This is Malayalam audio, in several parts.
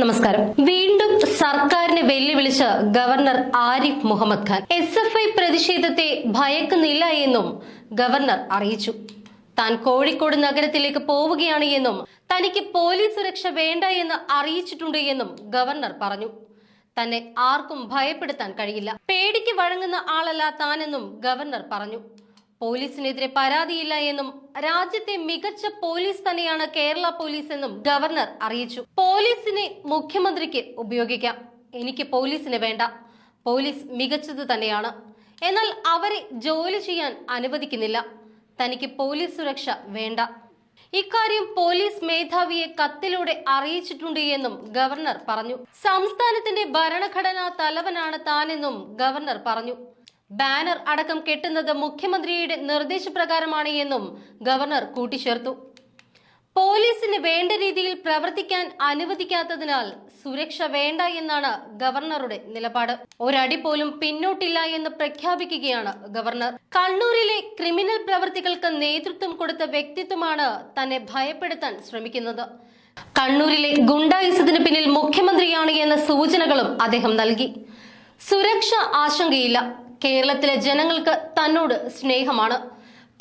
നമസ്കാരം. വീണ്ടും സർക്കാരിനെ വെല്ലുവിളിച്ച് governor Arif Mohammed Khan. S F I പ്രതിഷേധത്തെ ഭയക്കുന്നില്ല എന്നും ഗവർണർ അറിയിച്ചു. താൻ കോഴിക്കോട് നഗരത്തിലേക്ക് പോവുകയാണ് എന്നും തനിക്ക് പോലീസ് സുരക്ഷ വേണ്ട എന്ന് അറിയിച്ചിട്ടുണ്ട് എന്നും ഗവർണർ പറഞ്ഞു. തന്നെ ആർക്കും ഭയപ്പെടുത്താൻ കഴിയില്ല. പേടിക്ക് വഴങ്ങുന്ന ആളല്ല താനെന്നും ഗവർണർ പറഞ്ഞു. പോലീസിനെതിരെ പരാതിയില്ല എന്നും രാജ്യത്തെ മികച്ച പോലീസ് തന്നെയാണ് കേരള പോലീസ് എന്നും ഗവർണർ അറിയിച്ചു. പോലീസിനെ മുഖ്യമന്ത്രിക്ക് ഉപയോഗിക്കാം. എനിക്ക് പോലീസിനെ വേണ്ട. പോലീസ് മികച്ചത് തന്നെയാണ്. എന്നാൽ അവരെ ജോലി ചെയ്യാൻ അനുവദിക്കുന്നില്ല. തനിക്ക് പോലീസ് സുരക്ഷ വേണ്ട. ഇക്കാര്യം പോലീസ് മേധാവിയെ കത്തിലൂടെ അറിയിച്ചിട്ടുണ്ട് എന്നും ഗവർണർ പറഞ്ഞു. സംസ്ഥാനത്തിന്റെ ഭരണഘടനാ തലവനാണ് താനെന്നും ഗവർണർ പറഞ്ഞു. ബാനർ അടക്കം കെട്ടുന്നത് മുഖ്യമന്ത്രിയുടെ നിർദ്ദേശപ്രകാരമാണ് എന്നും ഗവർണർ കൂട്ടിച്ചേർത്തു. പോലീസിന് വേണ്ട രീതിയിൽ പ്രവർത്തിക്കാൻ അനുവദിക്കാത്തതിനാൽ സുരക്ഷ വേണ്ട എന്നാണ് ഗവർണറുടെ നിലപാട്. ഒരടി പോലും പിന്നോട്ടില്ല എന്ന് പ്രഖ്യാപിക്കുകയാണ് ഗവർണർ. കണ്ണൂരിലെ ക്രിമിനൽ പ്രവർത്തികൾക്ക് നേതൃത്വം കൊടുത്ത വ്യക്തിത്വമാണ് തന്നെ ഭയപ്പെടുത്താൻ ശ്രമിക്കുന്നത്. കണ്ണൂരിലെ ഗുണ്ടായുസത്തിന് പിന്നിൽ മുഖ്യമന്ത്രിയാണ് എന്ന സൂചനകളും അദ്ദേഹം നൽകി. സുരക്ഷ ആശങ്കയില്ല. കേരളത്തിലെ ജനങ്ങൾക്ക് തന്നോട് സ്നേഹമാണ്.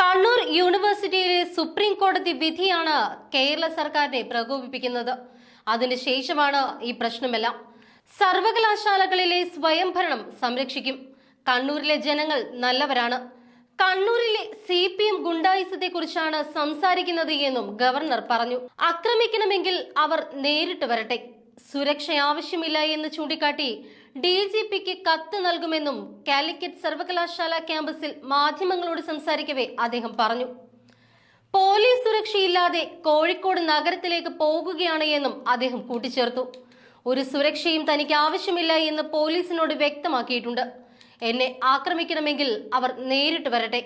കണ്ണൂർ യൂണിവേഴ്സിറ്റിയിലെ സുപ്രീം കോടതി വിധിയാണ് കേരള സർക്കാരിനെ പ്രകോപിപ്പിക്കുന്നത്. അതിനുശേഷമാണ് ഈ പ്രശ്നമെല്ലാം. സർവകലാശാലകളിലെ സ്വയംഭരണം സംരക്ഷിക്കും. കണ്ണൂരിലെ ജനങ്ങൾ നല്ലവരാണ്. കണ്ണൂരിലെ സി പി എം ഗുണ്ടായുസത്തെ കുറിച്ചാണ് സംസാരിക്കുന്നത് എന്നും ഗവർണർ പറഞ്ഞു. ആക്രമിക്കണമെങ്കിൽ അവർ നേരിട്ട് വരട്ടെ. സുരക്ഷ ആവശ്യമില്ല എന്ന് ചൂണ്ടിക്കാട്ടി ഡി ജി പിക്ക് കത്ത് നൽകുമെന്നും കാലിക്കറ്റ് സർവകലാശാല ക്യാമ്പസിൽ മാധ്യമങ്ങളോട് സംസാരിക്കവേ അദ്ദേഹം പറഞ്ഞു. പോലീസ് സുരക്ഷയില്ലാതെ കോഴിക്കോട് നഗരത്തിലേക്ക് പോകുകയാണ് എന്നും അദ്ദേഹം കൂട്ടിച്ചേർത്തു. ഒരു സുരക്ഷയും തനിക്ക് ആവശ്യമില്ല എന്ന് പോലീസിനോട് വ്യക്തമാക്കിയിട്ടുണ്ട്. എന്നെ ആക്രമിക്കണമെങ്കിൽ അവർ നേരിട്ട് വരട്ടെ.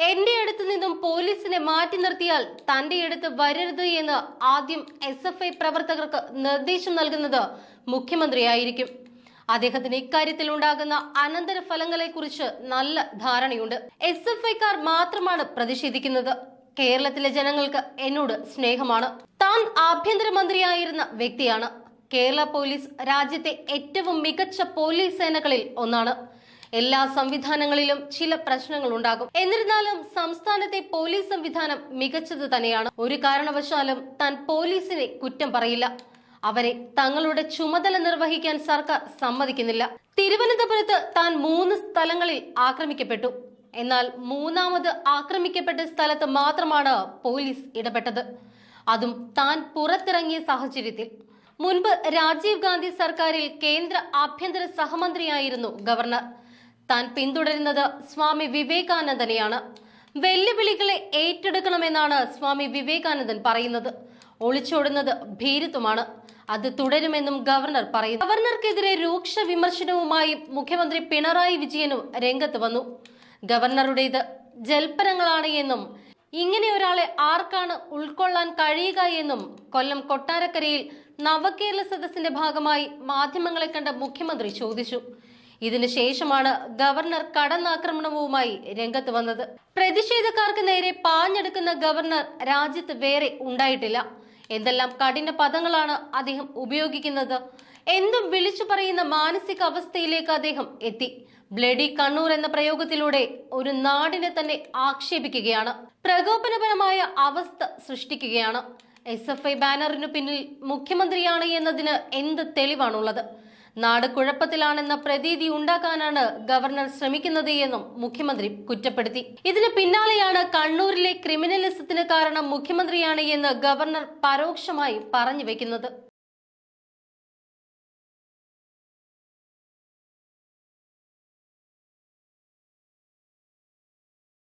എന്റെ അടുത്ത് നിന്നും പോലീസിനെ മാറ്റി നിർത്തിയാൽ തന്റെ അടുത്ത് വരരുത് എന്ന് ആദ്യം എസ് എഫ് ഐ പ്രവർത്തകർക്ക് നിർദ്ദേശം നൽകുന്നത് മുഖ്യമന്ത്രിയായിരിക്കും. അദ്ദേഹത്തിന് ഇക്കാര്യത്തിൽ ഉണ്ടാകുന്ന അനന്തര ഫലങ്ങളെ കുറിച്ച് നല്ല ധാരണയുണ്ട്. എസ് എഫ് ഐക്കാർ മാത്രമാണ് പ്രതിഷേധിക്കുന്നത്. കേരളത്തിലെ ജനങ്ങൾക്ക് എന്നോട് സ്നേഹമാണ്. താൻ ആഭ്യന്തരമന്ത്രിയായിരുന്ന വ്യക്തിയാണ്. കേരള പോലീസ് രാജ്യത്തെ ഏറ്റവും മികച്ച പോലീസ് സേനകളിൽ ഒന്നാണ്. എല്ലാ സംവിധാനങ്ങളിലും ചില പ്രശ്നങ്ങൾ ഉണ്ടാകും എന്നിരുന്നാലും സംസ്ഥാനത്തെ പോലീസ് സംവിധാനം മികച്ചത് തന്നെയാണ്. ഒരു കാരണവശാലും താൻ പോലീസിനെ കുറ്റം പറയില്ല. അവരെ തങ്ങളുടെ ചുമതല നിർവഹിക്കാൻ സർക്കാർ സമ്മതിക്കുന്നില്ല. തിരുവനന്തപുരത്ത് താൻ മൂന്ന് സ്ഥലങ്ങളിൽ ആക്രമിക്കപ്പെട്ടു. എന്നാൽ മൂന്നാമത് ആക്രമിക്കപ്പെട്ട സ്ഥലത്ത് മാത്രമാണ് പോലീസ് ഇടപെട്ടത്. അതും താൻ പുറത്തിറങ്ങിയ സാഹചര്യത്തിൽ. മുൻപ് രാജീവ് ഗാന്ധി സർക്കാരിൽ കേന്ദ്ര ആഭ്യന്തര സഹമന്ത്രിയായിരുന്നു ഗവർണർ. താൻ പിന്തുടരുന്നത് സ്വാമി വിവേകാനന്ദനെയാണ്. വെല്ലുവിളികളെ ഏറ്റെടുക്കണമെന്നാണ് സ്വാമി വിവേകാനന്ദൻ പറയുന്നത്. ഒളിച്ചോടുന്നത് ഭീരുത്വമാണ്. അത് തുടരുമെന്നും ഗവർണർ പറയുന്നു. ഗവർണർക്കെതിരെ രൂക്ഷ വിമർശനവുമായി മുഖ്യമന്ത്രി പിണറായി വിജയനും രംഗത്ത് വന്നു. ഗവർണറുടേത് ജൽപ്പനങ്ങളാണ് എന്നും ഇങ്ങനെ ഒരാളെ ആർക്കാണ് ഉൾക്കൊള്ളാൻ കഴിയുക എന്നും കൊല്ലം കൊട്ടാരക്കരയിൽ നവകേരള സദസ്സിന്റെ ഭാഗമായി മാധ്യമങ്ങളെ കണ്ട മുഖ്യമന്ത്രി ചോദിച്ചു. ഇതിനു ശേഷമാണ് ഗവർണർ കടന്നാക്രമണവുമായി രംഗത്ത് വന്നത്. പ്രതിഷേധക്കാർക്ക് നേരെ പാഞ്ഞെടുക്കുന്ന ഗവർണർ രാജ്യത്ത് വേറെ ഉണ്ടായിട്ടില്ല. എന്തെല്ലാം കഠിന പദങ്ങളാണ് അദ്ദേഹം ഉപയോഗിക്കുന്നത്? എന്തും വിളിച്ചു പറയുന്ന മാനസിക അവസ്ഥയിലേക്ക് അദ്ദേഹം എത്തി. ബ്ലഡി കണ്ണൂർ എന്ന പ്രയോഗത്തിലൂടെ ഒരു നാടിനെ തന്നെ ആക്ഷേപിക്കുകയാണ്. പ്രകോപനപരമായ അവസ്ഥ സൃഷ്ടിക്കുകയാണ്. എസ് എഫ് ഐ ബാനറിനു പിന്നിൽ മുഖ്യമന്ത്രിയാണ് എന്നതിന് എന്ത് തെളിവാണുള്ളത്? നാട് കുഴപ്പത്തിലാണെന്ന പ്രതീതി ഉണ്ടാക്കാനാണ് ഗവർണർ ശ്രമിക്കുന്നത് എന്നും മുഖ്യമന്ത്രി കുറ്റപ്പെടുത്തി. ഇതിന് പിന്നാലെയാണ് കണ്ണൂരിലെ ക്രിമിനലിസത്തിന് കാരണം മുഖ്യമന്ത്രിയാണ് എന്ന് ഗവർണർ പരോക്ഷമായി പറഞ്ഞു വെക്കുന്നത്.